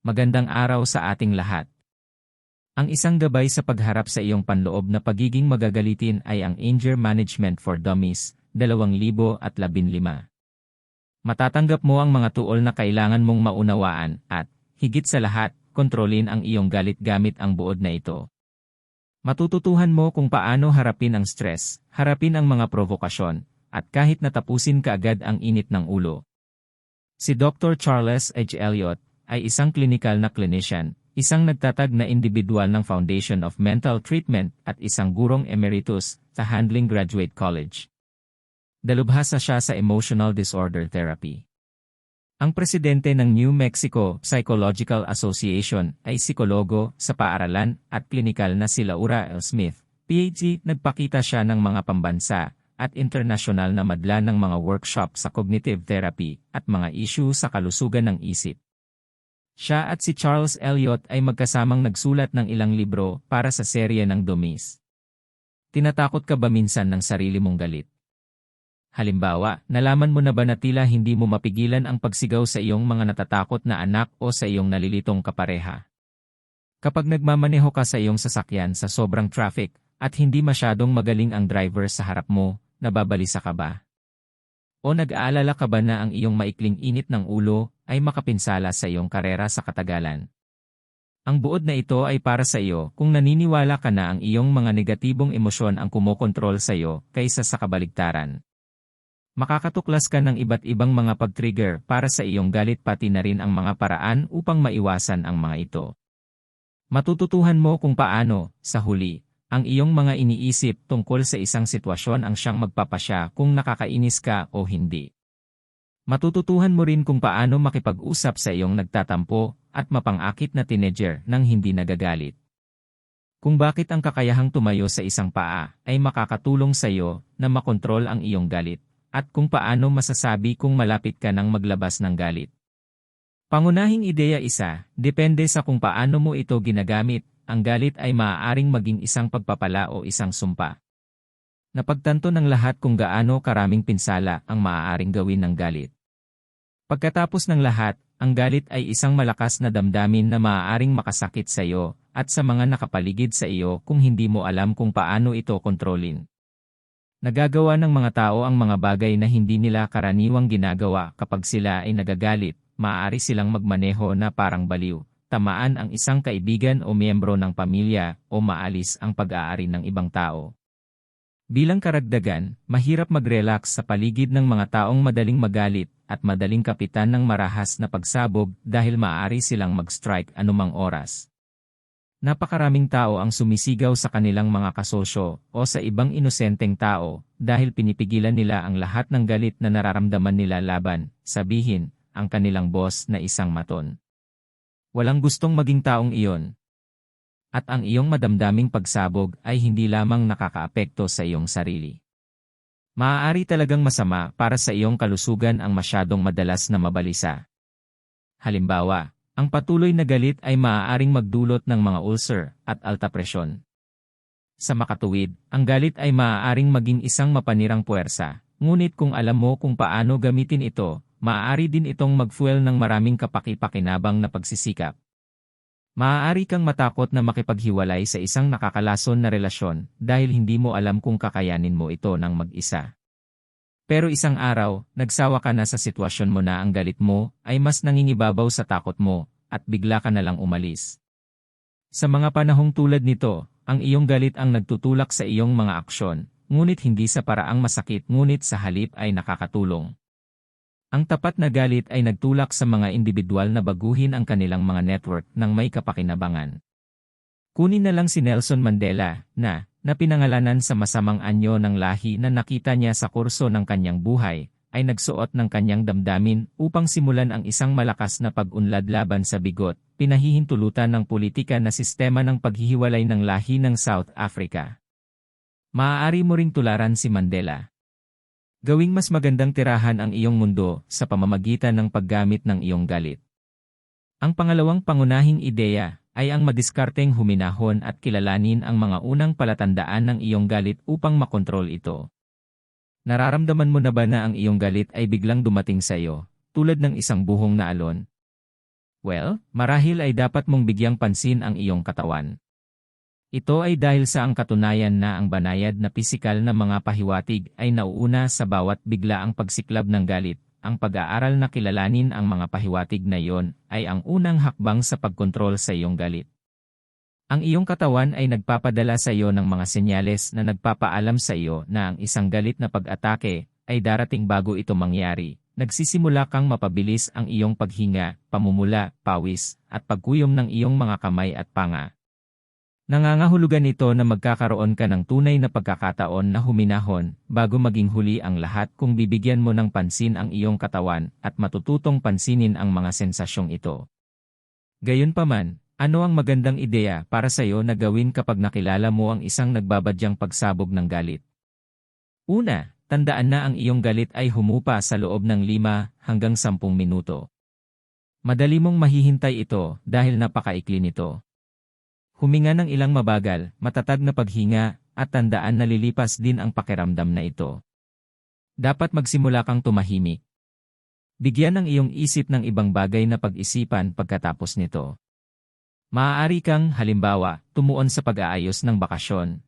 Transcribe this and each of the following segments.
Magandang araw sa ating lahat. Ang isang gabay sa pagharap sa iyong panloob na pagiging magagalitin ay ang Anger Management for Dummies, 2015. Matatanggap mo ang mga tuol na kailangan mong maunawaan at, higit sa lahat, kontrolin ang iyong galit gamit ang buod na ito. Matututuhan mo kung paano harapin ang stress, harapin ang mga provokasyon, at kahit natapusin kaagad ang init ng ulo. Si Dr. Charles H. Elliot, ay isang klinikal na clinician, isang nagtatag na individual ng Foundation of Mental Treatment at isang gurong emeritus sa Handling Graduate College. Dalubhasa siya sa Emotional Disorder Therapy. Ang presidente ng New Mexico Psychological Association ay psikologo sa paaralan at klinikal na si Laura L. Smith, PhD. Nagpakita siya ng mga pambansa at internasyonal na madla ng mga workshop sa cognitive therapy at mga issue sa kalusugan ng isip. Siya at si Charles Eliot ay magkasamang nagsulat ng ilang libro para sa serye ng Dumis. Tinatakot ka ba minsan ng sarili mong galit? Halimbawa, nalaman mo na ba na tila hindi mo mapigilan ang pagsigaw sa iyong mga natatakot na anak o sa iyong nalilitong kapareha? Kapag nagmamaneho ka sa iyong sasakyan sa sobrang traffic at hindi masyadong magaling ang driver sa harap mo, nababalisa ka ba? O nag-aalala ka ba na ang iyong maikling init ng ulo ay makapinsala sa iyong karera sa katagalan. Ang buod na ito ay para sa iyo kung naniniwala ka na ang iyong mga negatibong emosyon ang kumokontrol sa iyo kaysa sa kabaligtaran. Makakatuklas ka ng iba't ibang mga pag-trigger para sa iyong galit pati na rin ang mga paraan upang maiwasan ang mga ito. Matututuhan mo kung paano, sa huli, ang iyong mga iniisip tungkol sa isang sitwasyon ang siyang magpapasya kung nakakainis ka o hindi. Matututuhan mo rin kung paano makipag-usap sa iyong nagtatampo at mapangakit na teenager nang hindi nagagalit. Kung bakit ang kakayahang tumayo sa isang paa ay makakatulong sa iyo na makontrol ang iyong galit, at kung paano masasabi kung malapit ka nang maglabas ng galit. Pangunahing ideya isa, depende sa kung paano mo ito ginagamit, ang galit ay maaaring maging isang pagpapala o isang sumpa. Napagtanto ng lahat kung gaano karaming pinsala ang maaaring gawin ng galit. Pagkatapos ng lahat, ang galit ay isang malakas na damdamin na maaaring makasakit sa iyo at sa mga nakapaligid sa iyo kung hindi mo alam kung paano ito kontrolin. Nagagawa ng mga tao ang mga bagay na hindi nila karaniwang ginagawa kapag sila ay nagagalit, maaari silang magmaneho na parang baliw, tamaan ang isang kaibigan o miyembro ng pamilya o maalis ang pag-aari ng ibang tao. Bilang karagdagan, mahirap mag-relax sa paligid ng mga taong madaling magalit at madaling kapitan ng marahas na pagsabog dahil maaari silang mag-strike anumang oras. Napakaraming tao ang sumisigaw sa kanilang mga kasosyo o sa ibang inosenteng tao dahil pinipigilan nila ang lahat ng galit na nararamdaman nila laban, sabihin, ang kanilang boss na isang maton. Walang gustong maging taong iyon, at ang iyong madamdaming pagsabog ay hindi lamang nakakaapekto sa iyong sarili. Maaari talagang masama para sa iyong kalusugan ang masyadong madalas na mabalisa. Halimbawa, ang patuloy na galit ay maaaring magdulot ng mga ulcer at alta presyon. Sa makatuwid, ang galit ay maaaring maging isang mapanirang puwersa, ngunit kung alam mo kung paano gamitin ito, maaari din itong magfuel ng maraming kapaki-pakinabang na pagsisikap. Maaari kang matakot na makipaghiwalay sa isang nakakalason na relasyon dahil hindi mo alam kung kakayanin mo ito ng mag-isa. Pero isang araw, nagsawa ka na sa sitwasyon mo na ang galit mo ay mas nangingibabaw sa takot mo at bigla ka na lang umalis. Sa mga panahong tulad nito, ang iyong galit ang nagtutulak sa iyong mga aksyon, ngunit hindi sa paraang masakit ngunit sa halip ay nakakatulong. Ang tapat na galit ay nagtulak sa mga individual na baguhin ang kanilang mga network ng may kapakinabangan. Kunin na lang si Nelson Mandela, na, na pinangalanan sa masamang anyo ng lahi na nakita niya sa kurso ng kanyang buhay, ay nagsuot ng kanyang damdamin upang simulan ang isang malakas na pag-unlad laban sa bigot, pinahihintulutan ng politika na sistema ng paghihiwalay ng lahi ng South Africa. Maaari mo ring tularan si Mandela. Gawing mas magandang tirahan ang iyong mundo sa pamamagitan ng paggamit ng iyong galit. Ang pangalawang pangunahing ideya ay ang madiskarteng huminahon at kilalanin ang mga unang palatandaan ng iyong galit upang makontrol ito. Nararamdaman mo na ba na ang iyong galit ay biglang dumating sa iyo, tulad ng isang buhong na alon? Well, marahil ay dapat mong bigyang pansin ang iyong katawan. Ito ay dahil sa ang katunayan na ang banayad na pisikal na mga pahiwatig ay nauuna sa bawat bigla ang pagsiklab ng galit. Ang pag-aaral na kilalanin ang mga pahiwatig na iyon ay ang unang hakbang sa pagkontrol sa iyong galit. Ang iyong katawan ay nagpapadala sa iyo ng mga senyales na nagpapaalam sa iyo na ang isang galit na pag-atake ay darating bago ito mangyari nagsisimula kang mapabilis ang iyong paghinga, pamumula, pawis, at pagkuyom ng iyong mga kamay at panga. Nangangahulugan ito na magkakaroon ka ng tunay na pagkakataon na huminahon bago maging huli ang lahat kung bibigyan mo ng pansin ang iyong katawan at matututong pansinin ang mga sensasyong ito. Gayunpaman, ano ang magandang ideya para sa iyo na gawin kapag nakilala mo ang isang nagbabadyang pagsabog ng galit? Una, tandaan na ang iyong galit ay humupa sa loob ng 5 hanggang 10 minuto. Madali mong mahihintay ito dahil napakaikli nito. Huminga ng ilang mabagal, matatag na paghinga, at tandaan na lilipas din ang pakiramdam na ito. Dapat magsimula kang tumahimik. Bigyan ng iyong isip ng ibang bagay na pag-isipan pagkatapos nito. Maaari kang, halimbawa, tumuon sa pag-aayos ng bakasyon.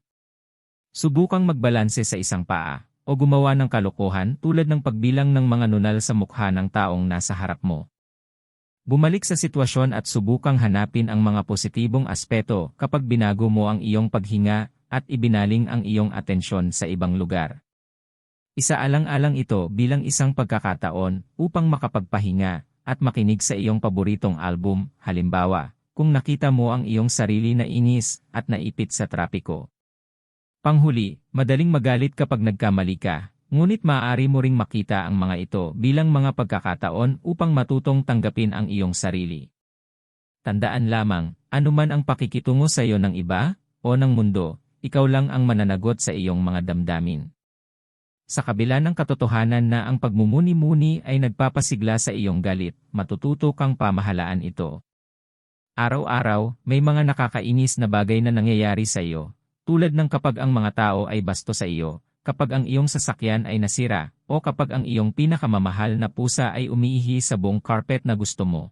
Subukang magbalanse sa isang paa, o gumawa ng kalokohan tulad ng pagbilang ng mga nunal sa mukha ng taong nasa harap mo. Bumalik sa sitwasyon at subukang hanapin ang mga positibong aspeto kapag binago mo ang iyong paghinga at ibinaling ang iyong atensyon sa ibang lugar. Isaalang-alang ito bilang isang pagkakataon upang makapagpahinga at makinig sa iyong paboritong album, halimbawa, kung nakita mo ang iyong sarili na inis at naipit sa trapiko. Panghuli, madaling magalit kapag nagkamali ka, ngunit maaari mo ring makita ang mga ito bilang mga pagkakataon upang matutong tanggapin ang iyong sarili. Tandaan lamang, anuman ang pakikitungo sa iyo ng iba o ng mundo, ikaw lang ang mananagot sa iyong mga damdamin. Sa kabila ng katotohanan na ang pagmumuni-muni ay nagpapasigla sa iyong galit, matututo kang pamahalaan ito. Araw-araw, may mga nakakainis na bagay na nangyayari sa iyo, tulad ng kapag ang mga tao ay basto sa iyo, kapag ang iyong sasakyan ay nasira, o kapag ang iyong pinakamamahal na pusa ay umiihi sa buong carpet na gusto mo.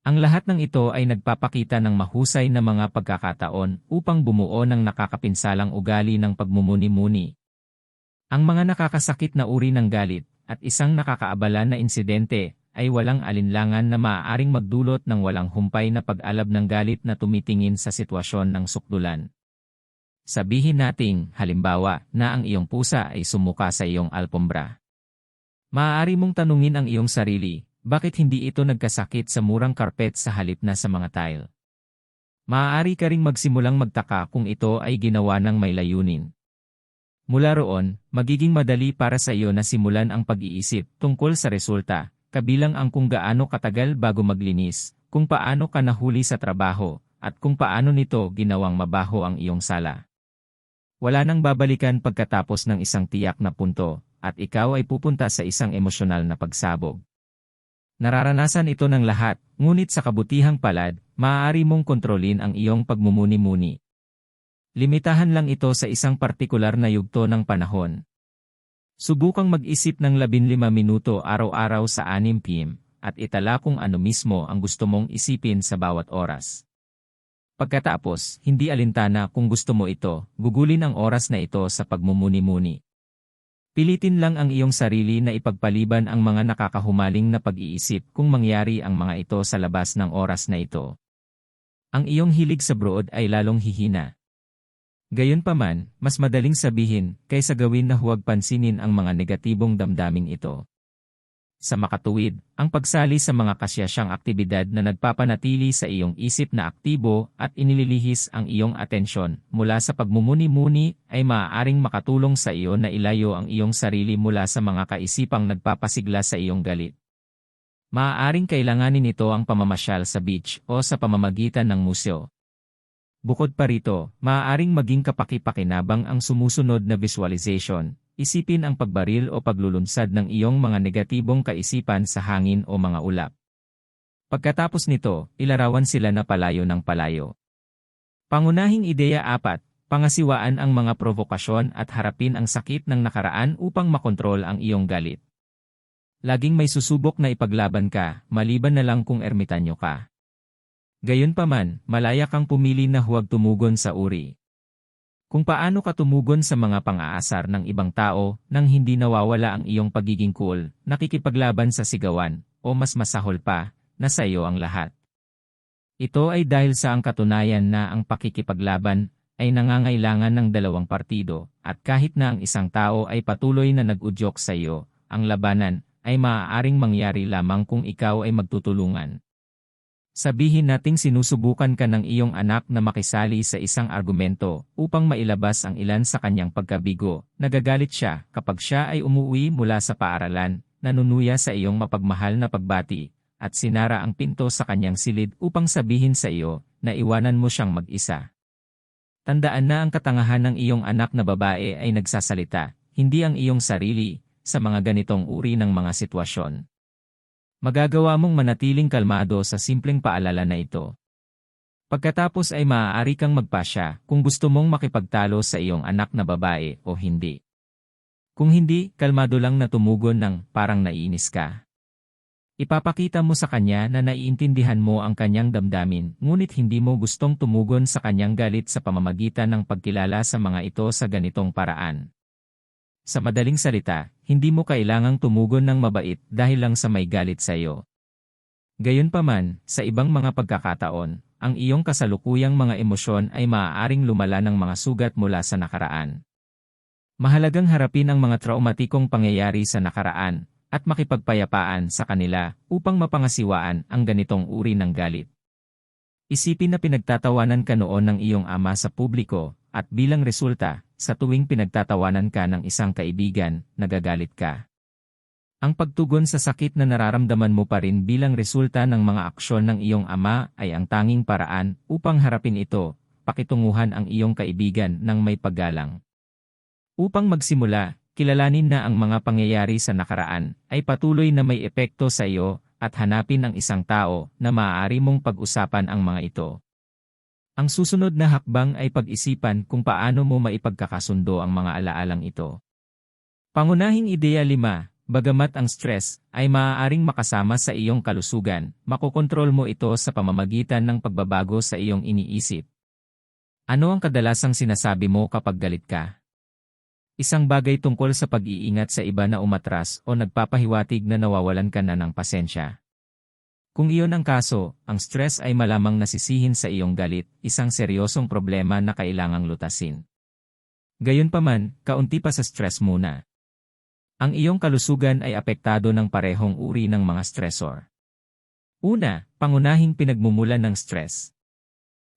Ang lahat ng ito ay nagpapakita ng mahusay na mga pagkakataon upang bumuo ng nakakapinsalang ugali ng pagmumuni-muni. Ang mga nakakasakit na uri ng galit at isang nakakaabala na insidente ay walang alinlangan na maaaring magdulot ng walang humpay na pag-alab ng galit na tumitingin sa sitwasyon ng sukdulan. Sabihin nating, halimbawa, na ang iyong pusa ay sumuka sa iyong alpombra. Maaari mong tanungin ang iyong sarili, bakit hindi ito nagkasakit sa murang karpet sa halip na sa mga tile? Maaari ka ring magsimulang magtaka kung ito ay ginawa ng may layunin. Mula roon, magiging madali para sa iyo na simulan ang pag-iisip tungkol sa resulta, kabilang ang kung gaano katagal bago maglinis, kung paano ka nahuli sa trabaho, at kung paano nito ginawang mabaho ang iyong sala. Wala nang babalikan pagkatapos ng isang tiyak na punto, at ikaw ay pupunta sa isang emosyonal na pagsabog. Nararanasan ito ng lahat, ngunit sa kabutihang palad, maaari mong kontrolin ang iyong pagmumuni-muni. Limitahan lang ito sa isang partikular na yugto ng panahon. Subukang mag-isip ng 15 minuto araw-araw sa 6 p.m. at itala kung ano mismo ang gusto mong isipin sa bawat oras. Pagkatapos, hindi alintana kung gusto mo ito, gugulin ang oras na ito sa pagmumuni-muni. Pilitin lang ang iyong sarili na ipagpaliban ang mga nakakahumaling na pag-iisip kung mangyari ang mga ito sa labas ng oras na ito. Ang iyong hilig sa brood ay lalong hihina. Gayunpaman, mas madaling sabihin kaysa gawin na huwag pansinin ang mga negatibong damdaming ito. Sa makatuwid, ang pagsali sa mga kasyasyang aktibidad na nagpapanatili sa iyong isip na aktibo at inililihis ang iyong atensyon mula sa pagmumuni-muni ay maaaring makatulong sa iyo na ilayo ang iyong sarili mula sa mga kaisipang nagpapasigla sa iyong galit. Maaaring kailanganin ito ang pamamasyal sa beach o sa pamamagitan ng museo. Bukod pa rito, maaaring maging kapaki-pakinabang ang sumusunod na visualization, Isipin ang pagbaril o paglulunsad ng iyong mga negatibong kaisipan sa hangin o mga ulap. Pagkatapos nito, ilarawan sila na palayo ng palayo. Pangunahing ideya apat, pangasiwaan ang mga provokasyon at harapin ang sakit ng nakaraan upang makontrol ang iyong galit. Laging may susubok na ipaglaban ka, maliban na lang kung ermitanyo ka. Gayunpaman, malaya kang pumili na huwag tumugon sa uri. Kung paano ka tumugon sa mga pang-aasar ng ibang tao nang hindi nawawala ang iyong pagiging cool, nakikipaglaban sa sigawan, o mas masahol pa, na sa iyo ang lahat. Ito ay dahil sa ang katunayan na ang pakikipaglaban ay nangangailangan ng dalawang partido, at kahit na ang isang tao ay patuloy na nag-udyok sa iyo, ang labanan ay maaaring mangyari lamang kung ikaw ay magtutulungan. Sabihin nating sinusubukan ka ng iyong anak na makisali sa isang argumento upang mailabas ang ilan sa kanyang pagkabigo. Nagagalit siya kapag siya ay umuwi mula sa paaralan, nanunuya sa iyong mapagmahal na pagbati, at sinara ang pinto sa kanyang silid upang sabihin sa iyo na iwanan mo siyang mag-isa. Tandaan na ang katangahan ng iyong anak na babae ay nagsasalita, hindi ang iyong sarili, sa mga ganitong uri ng mga sitwasyon. Magagawa mong manatiling kalmado sa simpleng paalala na ito. Pagkatapos ay maaari kang magpasya kung gusto mong makipagtalo sa iyong anak na babae o hindi. Kung hindi, kalmado lang na tumugon ng parang naiinis ka. Ipapakita mo sa kanya na naiintindihan mo ang kanyang damdamin, ngunit hindi mo gustong tumugon sa kanyang galit sa pamamagitan ng pagkilala sa mga ito sa ganitong paraan. Sa madaling salita, hindi mo kailangang tumugon ng mabait dahil lang sa may galit sa iyo. Gayunpaman, sa ibang mga pagkakataon, ang iyong kasalukuyang mga emosyon ay maaaring lumala ng mga sugat mula sa nakaraan. Mahalagang harapin ang mga traumatikong pangyayari sa nakaraan at makipagpayapaan sa kanila upang mapangasiwaan ang ganitong uri ng galit. Isipin na pinagtatawanan ka noon ng iyong ama sa publiko at bilang resulta, sa tuwing pinagtatawanan ka ng isang kaibigan, nagagalit ka. Ang pagtugon sa sakit na nararamdaman mo pa rin bilang resulta ng mga aksyon ng iyong ama ay ang tanging paraan upang harapin ito, pakitunguhan ang iyong kaibigan ng may paggalang. Upang magsimula, kilalanin na ang mga pangyayari sa nakaraan ay patuloy na may epekto sa iyo at hanapin ang isang tao na maaari mong pag-usapan ang mga ito. Ang susunod na hakbang ay pag-isipan kung paano mo maipagkakasundo ang mga alaalang ito. Pangunahing ideya 5, bagamat ang stress ay maaaring makasama sa iyong kalusugan, makokontrol mo ito sa pamamagitan ng pagbabago sa iyong iniisip. Ano ang kadalasang sinasabi mo kapag galit ka? Isang bagay tungkol sa pag-iingat sa iba na umatras o nagpapahiwatig na nawawalan ka na ng pasensya. Kung iyon ang kaso, ang stress ay malamang nasisihin sa iyong galit, isang seryosong problema na kailangang lutasin. Gayunpaman, kaunti pa sa stress muna. Ang iyong kalusugan ay apektado ng parehong uri ng mga stressor. Una, pangunahing pinagmumulan ng stress.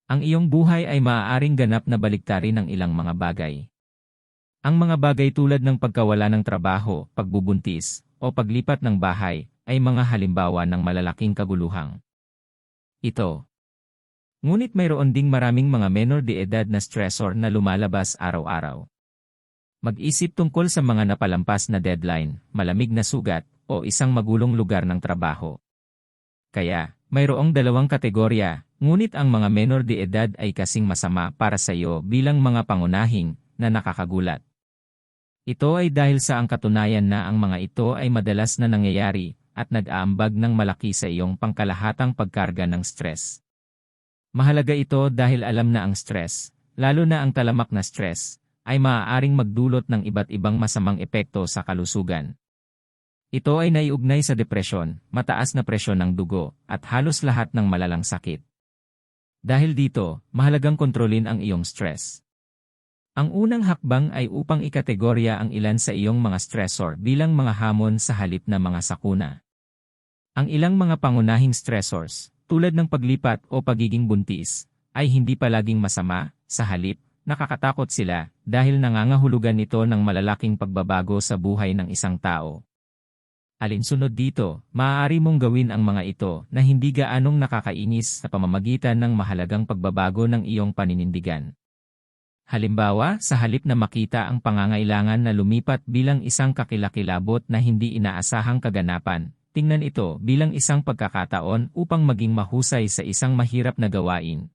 Ang iyong buhay ay maaaring ganap na baliktarin ng ilang mga bagay. Ang mga bagay tulad ng pagkawala ng trabaho, pagbubuntis, o paglipat ng bahay, ay mga halimbawa ng malalaking kaguluhang. Ito. Ngunit mayroon ding maraming mga menor de edad na stressor na lumalabas araw-araw. Mag-isip tungkol sa mga napalampas na deadline, malamig na sugat, o isang magulong lugar ng trabaho. Kaya, mayroong dalawang kategorya, ngunit ang mga menor de edad ay kasing masama para sa iyo bilang mga pangunahing na nakakagulat. Ito ay dahil sa ang katunayan na ang mga ito ay madalas na nangyayari at nag-aambag ng malaki sa iyong pangkalahatang pagkarga ng stress. Mahalaga ito dahil alam na ang stress, lalo na ang talamak na stress, ay maaaring magdulot ng iba't ibang masamang epekto sa kalusugan. Ito ay naiugnay sa depresyon, mataas na presyon ng dugo, at halos lahat ng malalang sakit. Dahil dito, mahalagang kontrolin ang iyong stress. Ang unang hakbang ay upang ikategorya ang ilan sa iyong mga stressor bilang mga hamon sa halip na mga sakuna. Ang ilang mga pangunahing stressors, tulad ng paglipat o pagiging buntis, ay hindi palaging masama, sa halip, nakakatakot sila dahil nangangahulugan ito ng malalaking pagbabago sa buhay ng isang tao. Alinsunod dito, maaari mong gawin ang mga ito na hindi gaanong nakakainis sa pamamagitan ng mahalagang pagbabago ng iyong paninindigan. Halimbawa, sa halip na makita ang pangangailangan na lumipat bilang isang kakilakilabot na hindi inaasahang kaganapan, Tingnan ito bilang isang pagkakataon upang maging mahusay sa isang mahirap na gawain.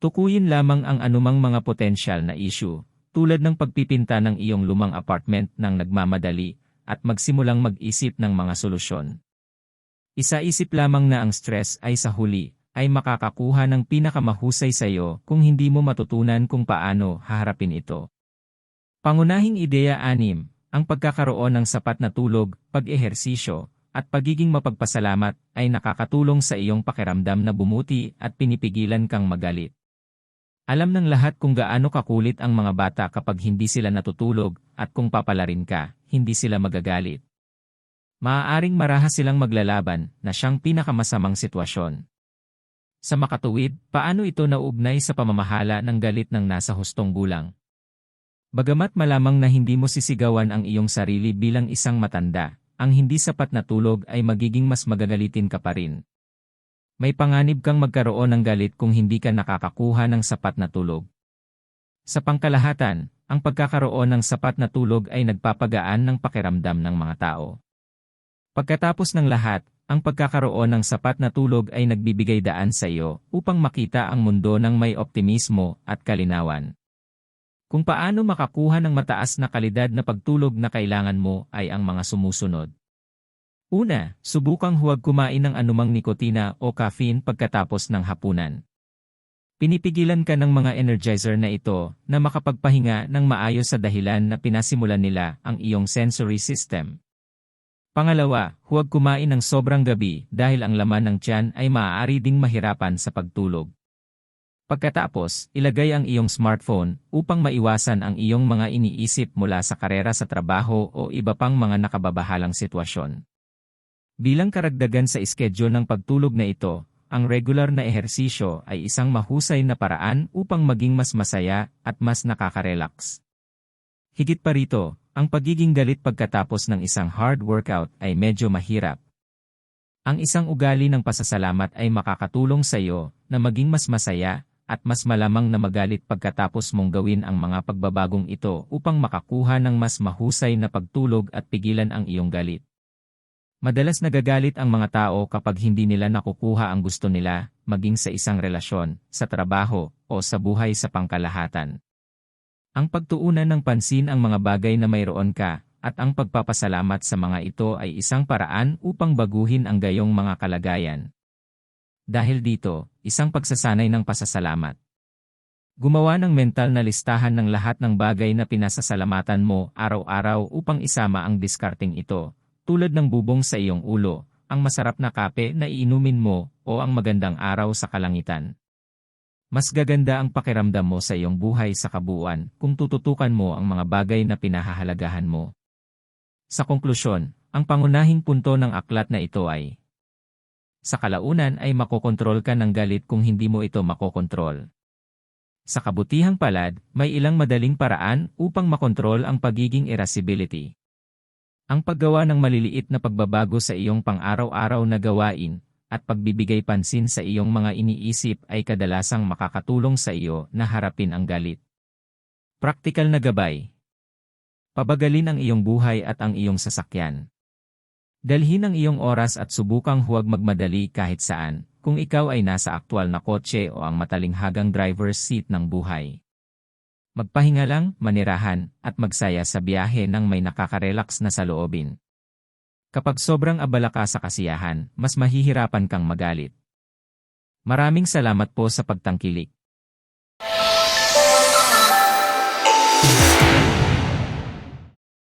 Tukuyin lamang ang anumang mga potensyal na issue, tulad ng pagpipinta ng iyong lumang apartment ng nagmamadali, at magsimulang mag-isip ng mga solusyon. Isa-isip lamang na ang stress ay sa huli, ay makakakuha ng pinakamahusay sa iyo kung hindi mo matutunan kung paano haharapin ito. Pangunahing ideya anim, ang pagkakaroon ng sapat na tulog, pag-ehersisyo, at pagiging mapagpasalamat ay nakakatulong sa iyong pakiramdam na bumuti at pinipigilan kang magalit. Alam ng lahat kung gaano kakulit ang mga bata kapag hindi sila natutulog at kung papalarin ka, hindi sila magagalit. Maaaring marahas silang maglalaban na siyang pinakamasamang sitwasyon. Sa makatuwid, paano ito nauugnay sa pamamahala ng galit ng nasa hustong gulang? Bagamat malamang na hindi mo sisigawan ang iyong sarili bilang isang matanda, ang hindi sapat na tulog ay magiging mas magagalitin ka pa rin. May panganib kang magkaroon ng galit kung hindi ka nakakakuha ng sapat na tulog. Sa pangkalahatan, ang pagkakaroon ng sapat na tulog ay nagpapagaan ng pakiramdam ng mga tao. Pagkatapos ng lahat, ang pagkakaroon ng sapat na tulog ay nagbibigay daan sa iyo upang makita ang mundo ng may optimismo at kalinawan. Kung paano makakuha ng mataas na kalidad na pagtulog na kailangan mo ay ang mga sumusunod. Una, subukang huwag kumain ng anumang nikotina o caffeine pagkatapos ng hapunan. Pinipigilan ka ng mga energizer na ito na makapagpahinga ng maayos sa dahilan na pinasimulan nila ang iyong sensory system. Pangalawa, huwag kumain ng sobrang gabi dahil ang laman ng tiyan ay maaari ding mahirapan sa pagtulog. Pagkatapos, ilagay ang iyong smartphone upang maiwasan ang iyong mga iniisip mula sa karera sa trabaho o iba pang mga nakababahalang sitwasyon. Bilang karagdagan sa iskedyo ng pagtulog na ito, ang regular na ehersisyo ay isang mahusay na paraan upang maging mas masaya at mas nakaka-relax. Higit pa rito, ang pagiging galit pagkatapos ng isang hard workout ay medyo mahirap. Ang isang ugali ng pasasalamat ay makakatulong sa iyo na maging mas masaya at mas malamang na magalit pagkatapos mong gawin ang mga pagbabagong ito upang makakuha ng mas mahusay na pagtulog at pigilan ang iyong galit. Madalas nagagalit ang mga tao kapag hindi nila nakukuha ang gusto nila, maging sa isang relasyon, sa trabaho, o sa buhay sa pangkalahatan. Ang pagtuunan ng pansin ang mga bagay na mayroon ka, at ang pagpapasalamat sa mga ito ay isang paraan upang baguhin ang gayong mga kalagayan. Dahil dito, isang pagsasanay ng pasasalamat. Gumawa ng mental na listahan ng lahat ng bagay na pinasasalamatan mo araw-araw upang isama ang diskarting ito, tulad ng bubong sa iyong ulo, ang masarap na kape na iinumin mo, o ang magandang araw sa kalangitan. Mas gaganda ang pakiramdam mo sa iyong buhay sa kabuuan kung tututukan mo ang mga bagay na pinahahalagahan mo. Sa konklusyon, ang pangunahing punto ng aklat na ito ay Sa kalaunan ay makokontrol ka ng galit kung hindi mo ito makokontrol. Sa kabutihang palad, may ilang madaling paraan upang makontrol ang pagiging irascibility. Ang paggawa ng maliliit na pagbabago sa iyong pang-araw-araw na gawain at pagbibigay pansin sa iyong mga iniisip ay kadalasang makakatulong sa iyo na harapin ang galit. Praktikal na gabay. Pabagalin ang iyong buhay at ang iyong sasakyan. Dalhin ang iyong oras at subukang huwag magmadali kahit saan, kung ikaw ay nasa aktwal na kotse o ang matalinghagang driver's seat ng buhay. Magpahinga lang, manirahan, at magsaya sa biyahe ng may nakaka-relax na saloobin. Kapag sobrang abala ka sa kasiyahan, mas mahihirapan kang magalit. Maraming salamat po sa pagtangkilik.